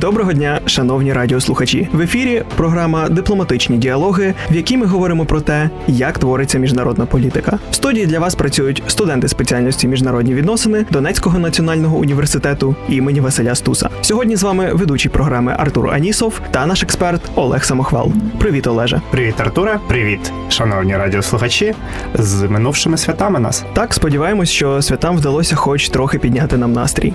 Доброго дня, шановні радіослухачі. В ефірі програма Дипломатичні діалоги, в якій ми говоримо про те, як твориться міжнародна політика. В студії для вас працюють студенти спеціальності міжнародні відносини Донецького національного університету імені Василя Стуса. Сьогодні з вами ведучий програми Артур Анісов та наш експерт Олег Самохвал. Привіт, Олеже. Привіт, Артуре. Привіт, шановні радіослухачі. З минувшими святами нас. Так, сподіваємось, що святам вдалося хоч трохи підняти нам настрій.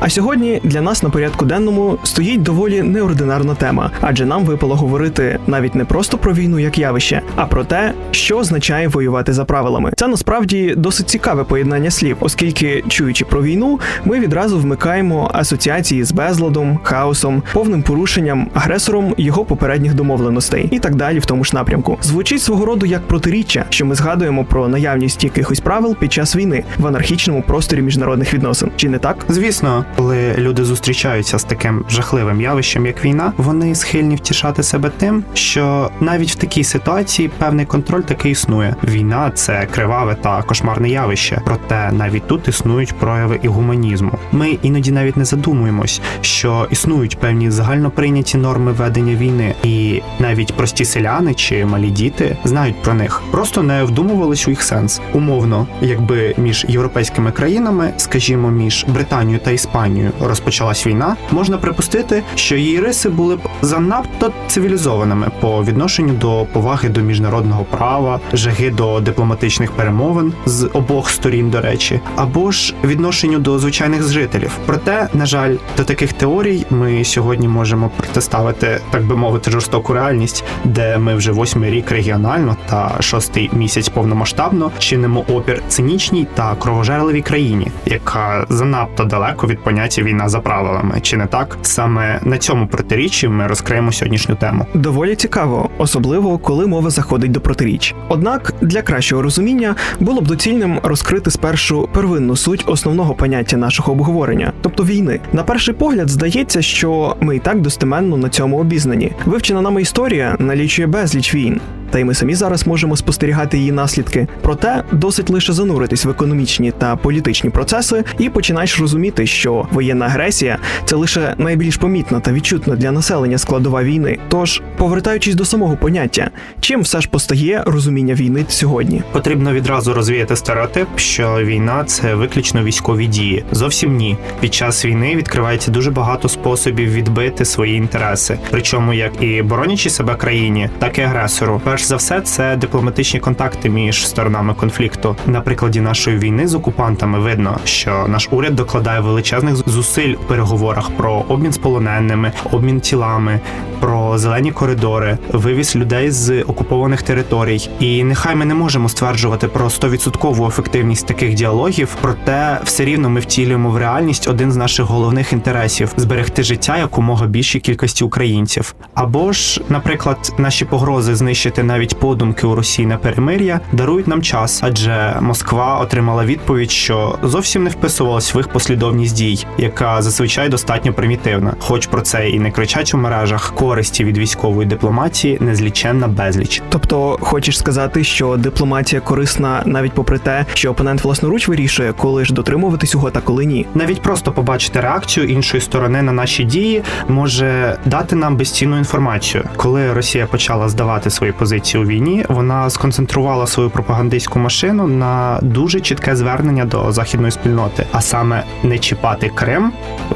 А сьогодні для нас на порядку денному стоїть доволі неординарна тема, адже нам випало говорити навіть не просто про війну як явище, а про те, що означає воювати за правилами. Це насправді досить цікаве поєднання слів, оскільки, чуючи про війну, ми відразу вмикаємо асоціації з безладом, хаосом, повним порушенням, агресором його попередніх домовленостей і так далі в тому ж напрямку. Звучить свого роду як протиріччя, що ми згадуємо про наявність якихось правил під час війни в анархічному просторі міжнародних відносин. Чи не так? Звісно, коли люди зустрічаються з таким жахливим явищем, як війна, вони схильні втішати себе тим, що навіть в такій ситуації певний контроль таки існує. Війна це криваве та кошмарне явище. Проте навіть тут існують прояви і гуманізму. Ми іноді навіть не задумуємось, що існують певні загальноприйняті норми ведення війни, і навіть прості селяни чи малі діти знають про них, просто не вдумувались у їх сенс. Умовно, якби між європейськими країнами, скажімо, між Британією та Іспанією розпочалась війна, можна припустити, що її риси були б занадто цивілізованими по відношенню до поваги до міжнародного права, жаги до дипломатичних перемовин з обох сторін, до речі, або ж відношенню до звичайних жителів. Проте, на жаль, до таких теорій ми сьогодні можемо протиставити, так би мовити, жорстоку реальність, де ми вже восьмий рік регіонально та шостий місяць повномасштабно чинимо опір цинічній та кровожерливій країні, яка занадто далеко від поняття війна за правилами, чи не так? Саме на цьому протиріччі ми розкриємо сьогоднішню тему. Доволі цікаво, особливо коли мова заходить до протиріч. Однак для кращого розуміння було б доцільним розкрити спершу первинну суть основного поняття нашого обговорення, тобто війни. На перший погляд здається, що ми і так достеменно на цьому обізнані. Вивчена нами історія налічує безліч війн. Та й ми самі зараз можемо спостерігати її наслідки. Проте досить лише зануритись в економічні та політичні процеси і починаєш розуміти, що воєнна агресія це лише найбільш помітна та відчутна для населення складова війни. Тож, повертаючись до самого поняття, чим все ж постає розуміння війни сьогодні? Потрібно відразу розвіяти стереотип, що війна це виключно військові дії. Зовсім ні. Під час війни відкривається дуже багато способів відбити свої інтереси, причому як і боронячи себе країні, так і агресору. Перш за все, це дипломатичні контакти між сторонами конфлікту. На прикладі нашої війни з окупантами видно, що наш уряд докладає величезних зусиль у переговорах про обмін з полоненими, обмін тілами, про зелені коридори, вивіз людей з окупованих територій. І нехай ми не можемо стверджувати про 100% ефективність таких діалогів, проте все рівно ми втілюємо в реальність один з наших головних інтересів зберегти життя якомога більшій кількості українців. Або ж, наприклад, наші погрози знищити навіть подумки у Росії на перемир'я дарують нам час, адже Москва отримала відповідь, що зовсім не вписувалась в їх послідовність дій, яка зазвичай достатньо примітивна. Хоч про це і не кричать у мережах, користі від військової дипломатії незліченна безліч. Тобто, хочеш сказати, що дипломатія корисна навіть попри те, що опонент власноруч вирішує, коли ж дотримуватись його та коли ні. Навіть просто побачити реакцію іншої сторони на наші дії може дати нам безцінну інформацію. Коли Росія почала здавати свої позиції у війні, вона сконцентрувала свою пропагандистську машину на дуже чітке звернення до західної спільноти, а саме не чіпати Крим,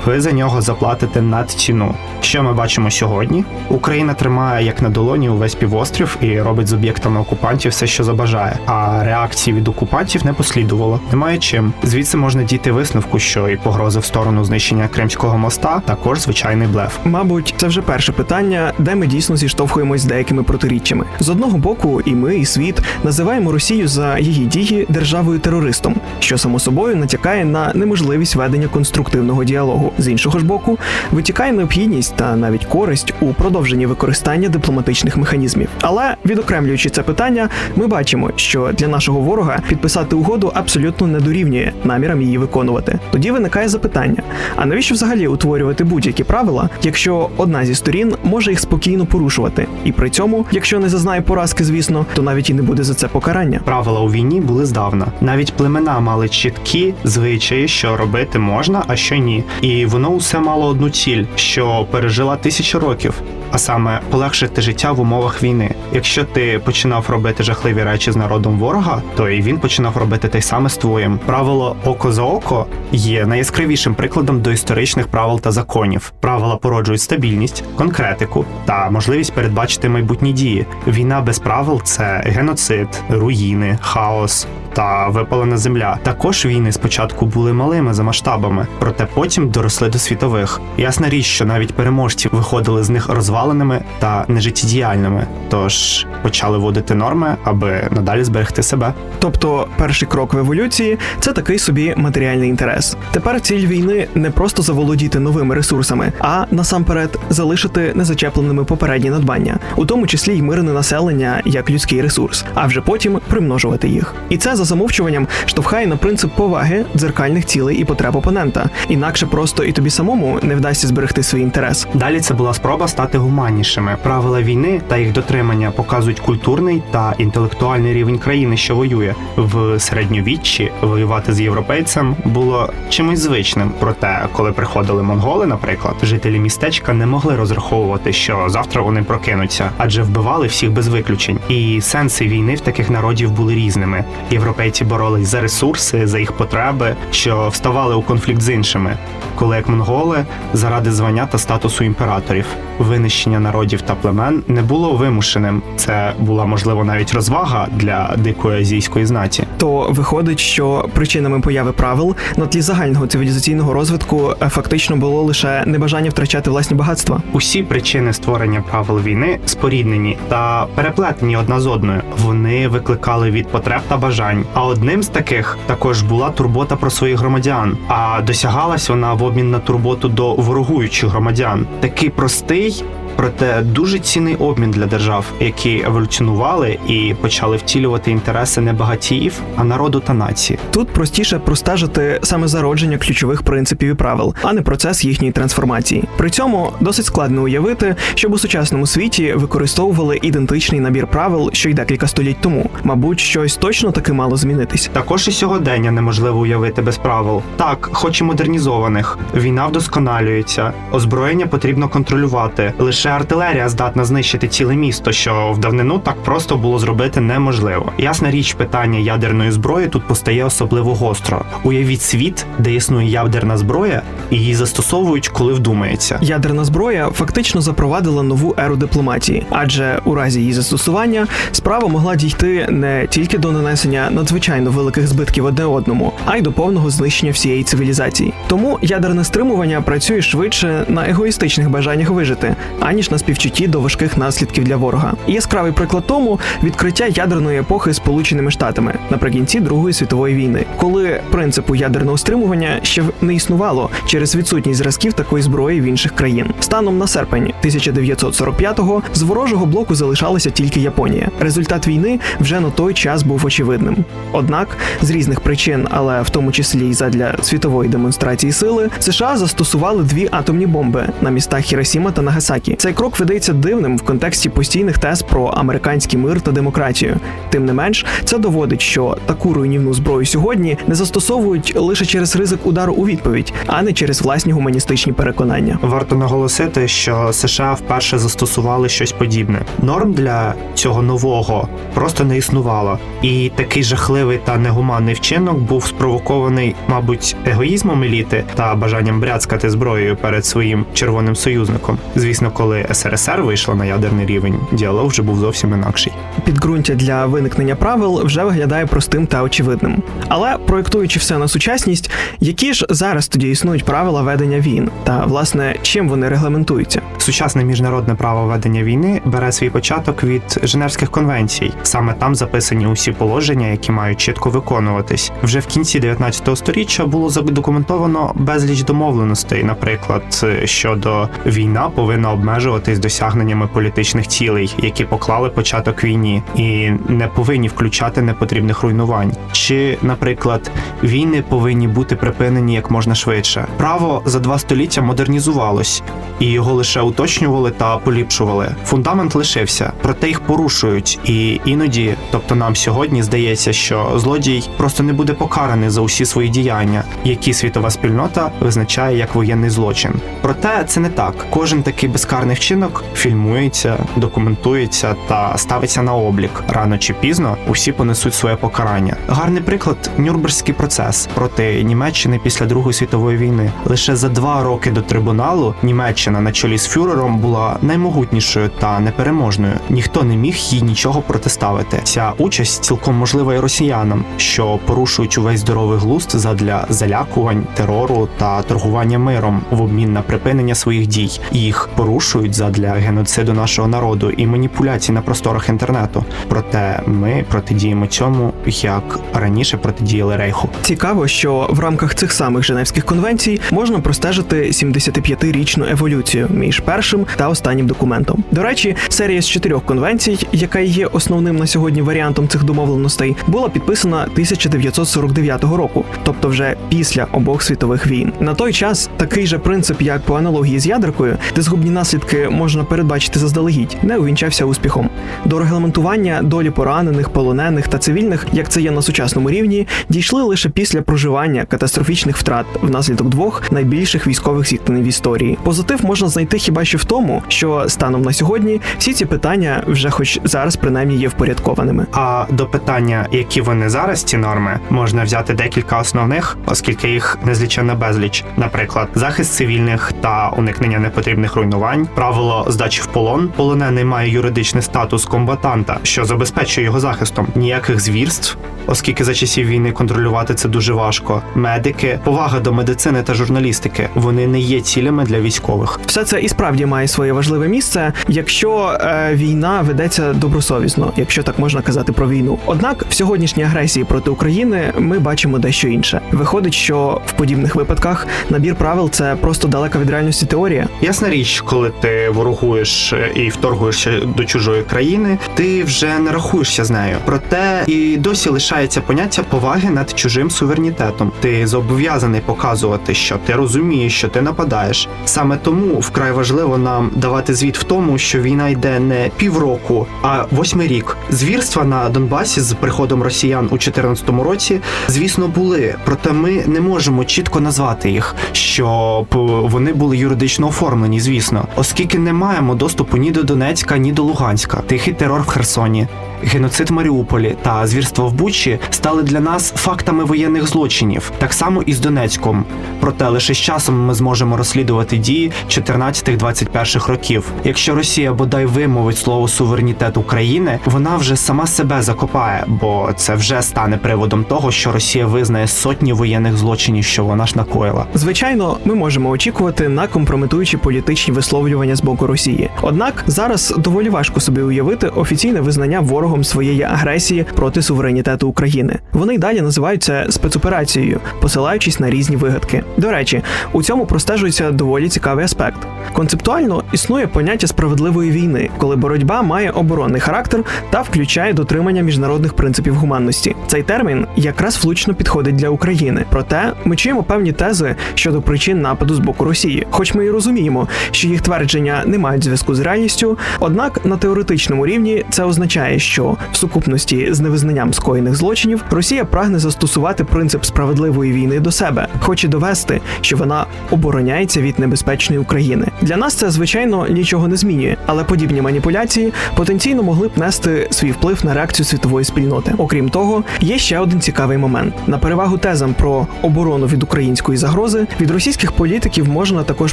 ви за нього заплатите надціну. Що ми бачимо сьогодні? Україна тримає як на долоні увесь півострів і робить з об'єктами окупантів все, що забажає. А реакції від окупантів не послідувало. Немає чим. Звідси можна дійти висновку, що і погрози в сторону знищення Кримського моста також звичайний блеф. Мабуть, це вже перше питання, де ми дійсно зіштовхуємось з деякими протиріччями. З З одного боку, і ми, і світ називаємо Росію за її дії державою терористом, що само собою натякає на неможливість ведення конструктивного діалогу. З іншого ж боку, витікає необхідність та навіть користь у продовженні використання дипломатичних механізмів. Але відокремлюючи це питання, ми бачимо, що для нашого ворога підписати угоду абсолютно не дорівнює намірам її виконувати. Тоді виникає запитання: а навіщо взагалі утворювати будь-які правила, якщо одна зі сторін може їх спокійно порушувати, і при цьому, якщо не зазнає поразки, звісно, то навіть і не буде за це покарання. Правила у війні були здавна. Навіть племена мали чіткі звичаї, що робити можна, а що ні. І воно усе мало одну ціль, що пережила тисячі років. А саме полегшити життя в умовах війни. Якщо ти починав робити жахливі речі з народом ворога, то і він починав робити те саме з твоїм. Правило око за око є найяскравішим прикладом до історичних правил та законів. Правила породжують стабільність, конкретику та можливість передбачити майбутні дії. Війна без правил це геноцид, руїни, хаос. Та випалена земля. Також війни спочатку були малими за масштабами, проте потім доросли до світових. Ясна річ, що навіть переможці виходили з них розваленими та нежиттєдіяльними, тож почали вводити норми, аби надалі зберегти себе. Тобто, перший крок в еволюції це такий собі матеріальний інтерес. Тепер ціль війни не просто заволодіти новими ресурсами, а насамперед залишити незачепленими попередні надбання, у тому числі й мирне населення як людський ресурс, а вже потім примножувати їх. І це за замовчуванням штовхає на принцип поваги дзеркальних цілей і потреб опонента. Інакше просто і тобі самому не вдасться зберегти свій інтерес. Далі це була спроба стати гуманнішими. Правила війни та їх дотримання показують культурний та інтелектуальний рівень країни, що воює в середньовіччі. Воювати з європейцем було чимось звичним. Проте, коли приходили монголи, наприклад, жителі містечка не могли розраховувати, що завтра вони прокинуться, адже вбивали всіх без виключень. І сенси війни в таких народів були різними. Європейці боролись за ресурси, за їх потреби, що вставали у конфлікт з іншими. Коли як монголи заради звання та статусу імператорів, винищення народів та племен не було вимушеним. Це була можливо навіть розвага для дикої азійської знаті. То виходить, що причинами появи правил на тлі загального цивілізаційного розвитку е, фактично було лише небажання втрачати власні багатства. Усі причини створення правил війни споріднені та переплетені одна з одною. Вони викликали від потреб та бажань. А одним з таких також була турбота про своїх громадян. А досягалась вона в обмін на турботу до ворогуючих громадян. Такий простий. wichtig, Проте дуже цінний обмін для держав, які еволюціонували і почали втілювати інтереси не багатіїв, а народу та нації. Тут простіше простежити саме зародження ключових принципів і правил, а не процес їхньої трансформації. При цьому досить складно уявити, щоб у сучасному світі використовували ідентичний набір правил, що й декілька століть тому. Мабуть, щось точно таки мало змінитись. Також і сьогодення неможливо уявити без правил. Так, хоч і модернізованих, війна вдосконалюється, озброєння потрібно контролювати. Лише артилерія здатна знищити ціле місто, що в давнину так просто було зробити неможливо. Ясна річ, питання ядерної зброї тут постає особливо гостро. Уявіть світ, де існує ядерна зброя, і її застосовують, коли вдумається. Ядерна зброя фактично запровадила нову еру дипломатії, адже у разі її застосування справа могла дійти не тільки до нанесення надзвичайно великих збитків одне одному, а й до повного знищення всієї цивілізації. Тому ядерне стримування працює швидше на егоїстичних бажаннях вижити, аніж на співчутті до важких наслідків для ворога. І яскравий приклад тому відкриття ядерної епохи Сполученими Штатами наприкінці Другої світової війни, коли принципу ядерного стримування ще не існувало через відсутність зразків такої зброї в інших країн. Станом на серпень 1945-го з ворожого блоку залишалася тільки Японія. Результат війни вже на той час був очевидним. Однак, з різних причин, але в тому числі й задля світової демонстрації сили, США застосували дві атомні бомби на містах Хіросіма та Нагасакі. Цей крок видається дивним в контексті постійних тез про американський мир та демократію. Тим не менш, це доводить, що таку руйнівну зброю сьогодні не застосовують лише через ризик удару у відповідь, а не через власні гуманістичні переконання. Варто наголосити, що США вперше застосували щось подібне. Норм для цього нового просто не існувало, і такий жахливий та негуманний вчинок був спровокований, мабуть, егоїзмом еліти та бажанням бряцкати зброєю перед своїм червоним союзником. Звісно, коли коли СРСР вийшла на ядерний рівень, діалог вже був зовсім інакший. Підґрунтя для виникнення правил вже виглядає простим та очевидним. Але проєктуючи все на сучасність, які ж зараз тоді існують правила ведення війн, та власне чим вони регламентуються? Сучасне міжнародне право ведення війни бере свій початок від Женевських конвенцій. Саме там записані усі положення, які мають чітко виконуватись. Вже в кінці 19 століття було задокументовано безліч домовленостей, наприклад, щодо війна повинна обмежуватись досягненнями політичних цілей, які поклали початок війні, і не повинні включати непотрібних руйнувань. Чи, наприклад, війни повинні бути припинені як можна швидше. Право за два століття модернізувалось, і його лише уточнювали та поліпшували. Фундамент лишився, проте їх порушують. І іноді, тобто нам сьогодні здається, що злодій просто не буде покараний за усі свої діяння, які світова спільнота визначає як воєнний злочин. Проте це не так. Кожен такий безкарний вчинок фільмується, документується та ставиться на облік. Рано чи пізно усі понесуть своє покарання. Гарний приклад Нюрнберзький процес проти Німеччини після Другої світової війни. Лише за два роки до трибуналу Німеччина на чолі з фюрером була наймогутнішою та непереможною. Ніхто не міг їй нічого протиставити. Ця участь цілком можлива і росіянам, що порушують увесь здоровий глузд задля залякувань, терору та торгування миром в обмін на припинення своїх дій. Їх порушують задля геноциду нашого народу і маніпуляцій на просторах інтернету. Проте ми протидіємо цьому, як раніше протидіяли рейху. Цікаво, що в рамках цих самих Женевських конвенцій можна простежити 75-річну еволюцію між першим та останнім документом. До речі, серія з чотирьох конвенцій, яка є основним на сьогодні варіантом цих домовленостей, була підписана 1949 року, тобто вже після обох світових війн. На той час такий же принцип, як по аналогії з ядеркою, де згубні наслідки можна передбачити заздалегідь, не увінчався успіхом. До регламентування долі поранених, полонених та цивільних, як це є на сучасному рівні, дійшли лише після проживання катастрофічних втрат внаслідок двох найбільших військових зіткнень в історії. Позитив можна знайти хіба що в тому, що станом на сьогодні всі ці питання вже, хоч зараз принаймні, є впорядкованими. А до питання, які вони зараз, ці норми, можна взяти декілька основних, оскільки їх незліченно безліч. Наприклад, захист цивільних та уникнення непотрібних руйнувань, правило здачі в полон. Полонений має юридичний статус комбатанта, що забезпечує його захистом. Ніяких звірств, оскільки за часів війни контролювати це дуже важко. Медики, повага до медицини та журналістики. Вони не є цілями для військових. Все це і справді має своє важливе місце, якщо е, війна ведеться добросовісно, якщо так можна казати про війну. Однак в сьогоднішній агресії проти України ми бачимо дещо інше. Виходить, що в подібних випадках набір правил це просто далека від реальності теорія. Ясна річ, коли ти ворогуєш е, і вторгуєшся до чужої країни, ти вже не рахуєшся з нею. Проте і досі лишається поняття поваги над чужим суверенітетом. Ти зобов'язаний показувати, що ти розумієш, що ти нападаєш. Саме тому вкрай важливо нам давати звіт в тому, що війна йде не півроку, а восьмий рік. Звірства на Донбасі з приходом росіян у 2014 році, звісно, були. Проте ми не можемо чітко назвати їх, щоб вони були юридично оформлені, звісно, оскільки не маємо доступу ні до Донецька, ні до Луганська. Тихий терор в Херсоні. Геноцид Маріуполі та звірство в Бучі стали для нас фактами воєнних злочинів, так само і з Донецьком. Проте лише з часом ми зможемо розслідувати дії 14-21 років. Якщо Росія бодай вимовить слово суверенітет України, вона вже сама себе закопає, бо це вже стане приводом того, що Росія визнає сотні воєнних злочинів, що вона ж накоїла. Звичайно, ми можемо очікувати на компрометуючі політичні висловлювання з боку Росії. Однак зараз доволі важко собі уявити офіційне визнання ворогом своєї агресії проти суверенітету України. Вони й далі називають це спецоперацією, посилаючись на різні вигадки. До речі, у цьому простежується доволі цікавий аспект. Концептуально існує поняття справедливої війни, коли боротьба має оборонний характер та включає дотримання міжнародних принципів гуманності. Цей термін якраз влучно підходить для України. Проте ми чуємо певні тези щодо причин нападу з боку Росії. Хоч ми і розуміємо, що їх твердження не мають зв'язку з реальністю, однак на теоретичному рівні це означає, що що в сукупності з невизнанням скоєних злочинів Росія прагне застосувати принцип справедливої війни до себе, хоче довести, що вона обороняється від небезпечної України. Для нас це звичайно нічого не змінює, але подібні маніпуляції потенційно могли б нести свій вплив на реакцію світової спільноти. Окрім того, є ще один цікавий момент: на перевагу тезам про оборону від української загрози від російських політиків можна також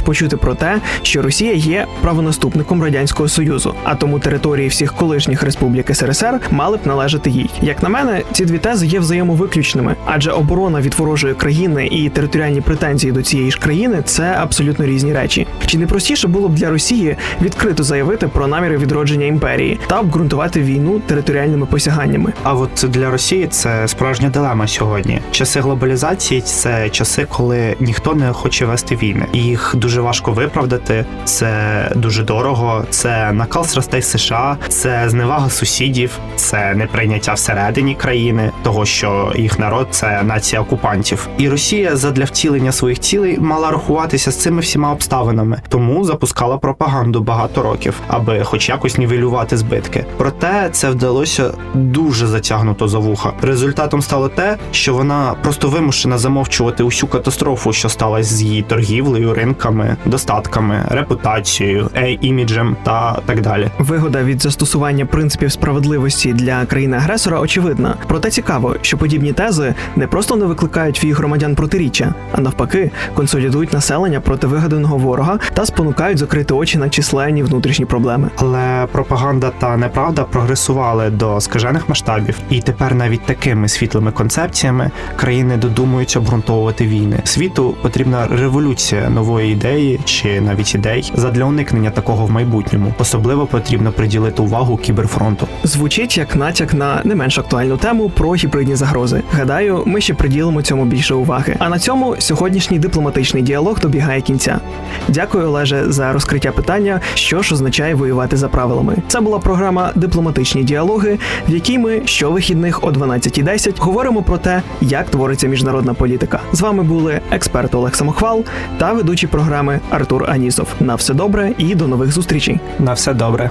почути про те, що Росія є правонаступником радянського союзу, а тому території всіх колишніх республік СРСР мали б належати їй. Як на мене, ці дві тези є взаємовиключними, адже оборона від ворожої країни і територіальні претензії до цієї ж країни це абсолютно різні речі. Чи не простіше було б для Росії відкрито заявити про наміри відродження імперії та обґрунтувати війну територіальними посяганнями? А от для Росії це справжня дилема сьогодні. Часи глобалізації це часи, коли ніхто не хоче вести війни. Їх дуже важко виправдати. Це дуже дорого. Це накал страстей США, це зневага сусідів, це неприйняття всередині країни, того що їх народ це нація окупантів. І Росія задля втілення своїх цілей мала рахуватися з цими всіма обставинами, тому запускала пропаганду багато років, аби хоч якось нівелювати збитки. Проте це вдалося дуже затягнуто за вуха. Результатом стало те, що вона просто вимушена замовчувати усю катастрофу, що сталася з її торгівлею, ринками, достатками, репутацією, ей-іміджем та так далі. Вигода від застосування принципів справедливості для країни-агресора очевидна. Проте цікаво, що подібні тези не просто не викликають в їх громадян протиріччя, а навпаки, консолідують населення проти вигаданого ворога та спонукають закрити очі на численні внутрішні проблеми. Але пропаганда та неправда прогресували до скажених масштабів, і тепер навіть такими світлими концепціями країни додумують обґрунтовувати війни. Світу потрібна революція нової ідеї чи навіть ідей задля уникнення такого в майбутньому. Особливо потрібно приділити увагу кіберфронту. Звучить як натяк на не менш актуальну тему про гібридні загрози. Гадаю, ми ще приділимо цьому більше уваги. А на цьому сьогоднішній дипломатичний діалог добігає кінця. Дякую, Олеже, за розкриття питання, що ж означає воювати за правилами. Це була програма Дипломатичні діалоги, в якій ми щовихідних о 12.10 говоримо про те, як твориться міжнародна політика. З вами були експерт Олег Самохвал та ведучий програми Артур Анісов. На все добре і до нових зустрічей. На все добре.